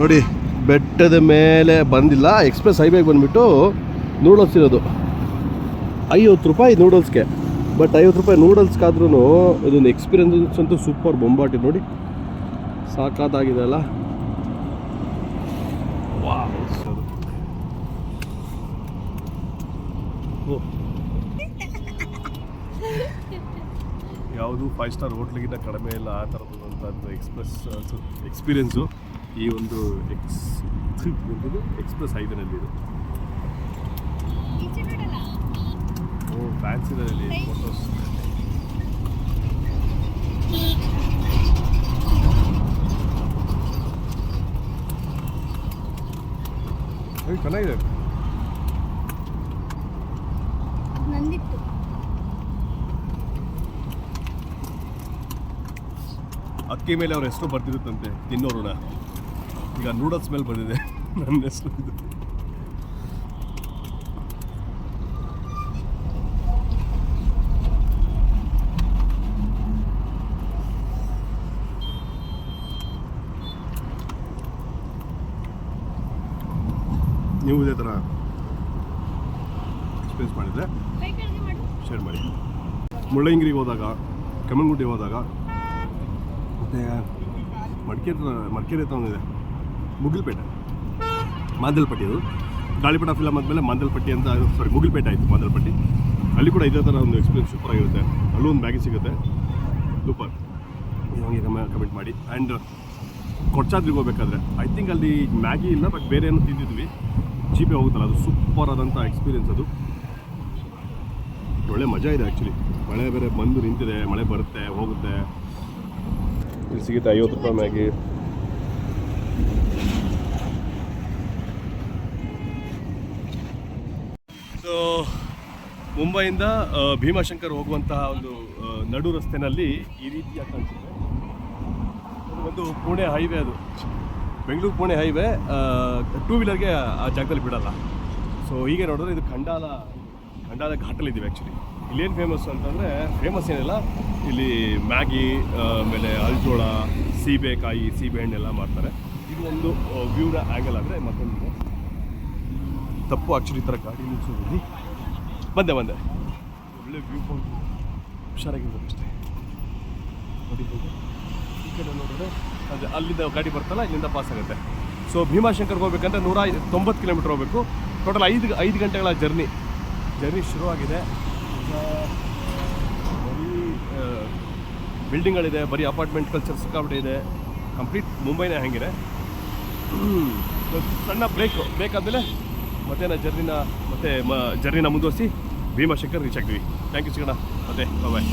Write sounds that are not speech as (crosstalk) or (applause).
ನೋಡಿ, ಬೆಟ್ಟದ ಮೇಲೆ ಬಂದಿಲ್ಲ. ಎಕ್ಸ್ಪ್ರೆಸ್ ಹೈವೇಗೆ ಬಂದುಬಿಟ್ಟು ನೂಡಲ್ಸ್ ಇರೋದು. ಐವತ್ತು ರೂಪಾಯಿ ನೂಡಲ್ಸ್ಗೆ ಬಟ್ ಐವತ್ತು ರೂಪಾಯಿ ನೂಡಲ್ಸ್ಗಾದ್ರೂ ಇದೊಂದು ಎಕ್ಸ್ಪೀರಿಯನ್ಸ್ ಅಂತೂ ಸೂಪರ್ ಬೊಂಬಾಟಿ ನೋಡಿ. ಸಾಕಾದಾಗಿದೆ ಅಲ್ಲ. ಯಾವುದು ಫೈವ್ ಸ್ಟಾರ್ ಹೋಟ್ಲಿಗಿಂತ ಕಡಿಮೆ ಇಲ್ಲ ಆ ಥರದಂಥದ್ದು ಎಕ್ಸ್ಪ್ರೆಸ್ ಎಕ್ಸ್ಪೀರಿಯನ್ಸು ಈ ಒಂದು ಎಕ್ಸ್ ಎಕ್ಸ್ಪ್ರೆಸ್ ಹೈವೇನಲ್ಲಿ ಇದು. ಓ ಫ್ಯಾನ್ಸಿನಲ್ಲಿ ಫೋಟೋಸ್ ಚೆನ್ನಾಗಿದೆ. ನಂದಿತ್ತು. ಅಕ್ಕಿ ಮೇಲೆ ಅವ್ರ ಹೆಸರು ಬರ್ತಿರುತ್ತಂತೆ ತಿನ್ನೋರುಣ ಈಗ ನೂಡಲ್ಸ್ ಮೇಲೆ ಬಂದಿದೆ. ನನ್ನ ಹೆಸರು ಇದು. ನೀವು ಇದೇ ಥರ ಎಕ್ಸ್ಪೀರಿಯನ್ಸ್ ಮಾಡಿದ್ರೆ ಶೇರ್ ಮಾಡಿ. ಮುಳ್ಳಯ್ಯಂಗಿರಿಗೆ ಹೋದಾಗ, ಕೆಮ್ಮಣ್ಣುಗುಡ್ಡಿಗೆ ಹೋದಾಗ, ಮತ್ತು ಮಡಿಕೇರಿ ಮಡಿಕೇರಿ ಹತ್ರ ಒಂದಿದೆ. ಮುಗಿಲ್ಪೇಟೆ. ಮಾದಲ್ಪಟ್ಟಿ ಅದು. ಗಾಳಿಪಟ ಫಿಲಮ್ ಆದಮೇಲೆ ಮಾದಲ್ಪಟ್ಟಿ ಅಂತ ಸಾರಿ ಮುಗಿಲ್ಪೇಟೆ ಆಯಿತು, ಮಾದಲ್ಪಟ್ಟಿ. ಅಲ್ಲಿ ಕೂಡ ಇದೇ ಥರ ಒಂದು ಎಕ್ಸ್ಪೀರಿಯನ್ಸ್ ಸೂಪರ್ ಆಗಿರುತ್ತೆ. ಅಲ್ಲೂ ಒಂದು ಮ್ಯಾಗಿ ಸಿಗುತ್ತೆ. ಸೂಪರ್ ಹಂಗೆ ಕಮೆಂಟ್ ಮಾಡಿ. ಆ್ಯಂಡ್ ಕೊಡ್ಚಾದ್ರಿಗೆ ಹೋಗ್ಬೇಕಾದ್ರೆ ಐ ಥಿಂಕ್ ಅಲ್ಲಿ ಮ್ಯಾಗಿ ಇಲ್ಲ ಬಟ್ ಬೇರೆ ಏನೋ ತಿಂದಿದ್ವಿ. ಜೀಪೆ ಹೋಗುತ್ತಲ್ಲ, ಅದು ಸೂಪರ್ ಆದಂಥ ಎಕ್ಸ್ಪೀರಿಯನ್ಸ್ ಅದು. ಒಳ್ಳೆ ಮಜಾ ಇದೆ ಆ್ಯಕ್ಚುಲಿ ಮಳೆ ಬೇರೆ ಬಂದು ನಿಂತಿದೆ, ಮಳೆ ಬರುತ್ತೆ, ಹೋಗುತ್ತೆ. ಇಲ್ಲಿ ಸಿಗುತ್ತೆ ಐವತ್ತು ರೂಪಾಯಿ ಮ್ಯಾಗಿ ಸೊ ಮುಂಬೈಯಿಂದ ಭೀಮಾಶಂಕರ್ ಹೋಗುವಂತಹ ಒಂದು ನಡು ರಸ್ತೆನಲ್ಲಿ ಈ ರೀತಿಯಾಗಿ ಕಾಣಿಸುತ್ತೆ. ಅದು ಒಂದು ಪುಣೆ ಹೈವೇ ಅದು. ಬೆಂಗಳೂರು ಪುಣೆ ಹೈವೇ ಟೂ ವೀಲರ್ಗೆ ಆ ಜಾಗದಲ್ಲಿ ಬಿಡಲ್ಲ. ಸೊ ಹೀಗೆ ನೋಡಿದ್ರೆ ಇದು ಖಂಡಾಲ ಖಂಡಾಲ ಘಾಟಲ್ಲಿದ್ದೀವಿ ಆ್ಯಕ್ಚುಲಿ ಇಲ್ಲೇನು ಫೇಮಸ್ ಅಂತಂದರೆ ಫೇಮಸ್ ಏನಿಲ್ಲ. ಇಲ್ಲಿ ಮ್ಯಾಗಿ ಆಮೇಲೆ ಅಲ್ಜೋಳ ಸೀಬೆಕಾಯಿ ಸೀಬೆಹಣ್ಣೆಲ್ಲ ಮಾಡ್ತಾರೆ ಇದು ಒಂದು ವ್ಯೂನ ಆ್ಯಂಗಲ್ ಆದರೆ ಮತ್ತೊಂದು. ತಪ್ಪು ಆ್ಯಕ್ಚುಲಿ ಈ ಥರ ಗಾಡಿ ನಿಲ್ಸೋದ್ರಲ್ಲಿ. ಬಂದೆ ಬಂದೆ. ಒಳ್ಳೆ ವ್ಯೂ ಪಾಯಿಂಟ್ ಹುಷಾರಾಗಿರ್ಬೇಕು ಅಷ್ಟೇ. ಈ ಕಡೆ ನೋಡಿದ್ರೆ ಅದೇ ಅಲ್ಲಿಂದ ಗಾಡಿ ಬರ್ತಲ್ಲ, ಇಲ್ಲಿಂದ ಪಾಸ್ ಆಗುತ್ತೆ. ಸೊ ಭೀಮಾಶಂಕರ್ಗೆ ಹೋಗ್ಬೇಕಂದ್ರೆ ನೂರ ತೊಂಬತ್ತು ಕಿಲೋಮೀಟ್ರ್ ಹೋಗಬೇಕು. ಟೋಟಲ್ ಐದು ಐದು ಗಂಟೆಗಳ ಜರ್ನಿ ಜರ್ನಿ ಶುರುವಾಗಿದೆ ಬರೀ ಬಿಲ್ಡಿಂಗ್ಗಳಿದೆ ಬರೀ ಅಪಾರ್ಟ್ಮೆಂಟ್ ಕಲ್ಚರ್ ಸಿಕ್ಕಾಪಟ್ಟೆ ಇದೆ. ಕಂಪ್ಲೀಟ್ ಮುಂಬೈನೇ ಹಂಗಿದೆ. (clears throat) ಸಣ್ಣ ಬ್ರೇಕು ಬ್ರೇಕ್ ಆದಮೇಲೆ ಮತ್ತೆ ನಾ ಜರ್ನಿನ, ಮತ್ತೆ ಮ ಜರ್ನಿನ ಮುಂದುವರಿಸಿ ಭೀಮಾಶಂಕರ್ ರೀಚ್ ಆಗ್ತೀವಿ. ಥ್ಯಾಂಕ್ ಯು ಸಿಗೋಣ ಮತ್ತೆ ಬಾಯ್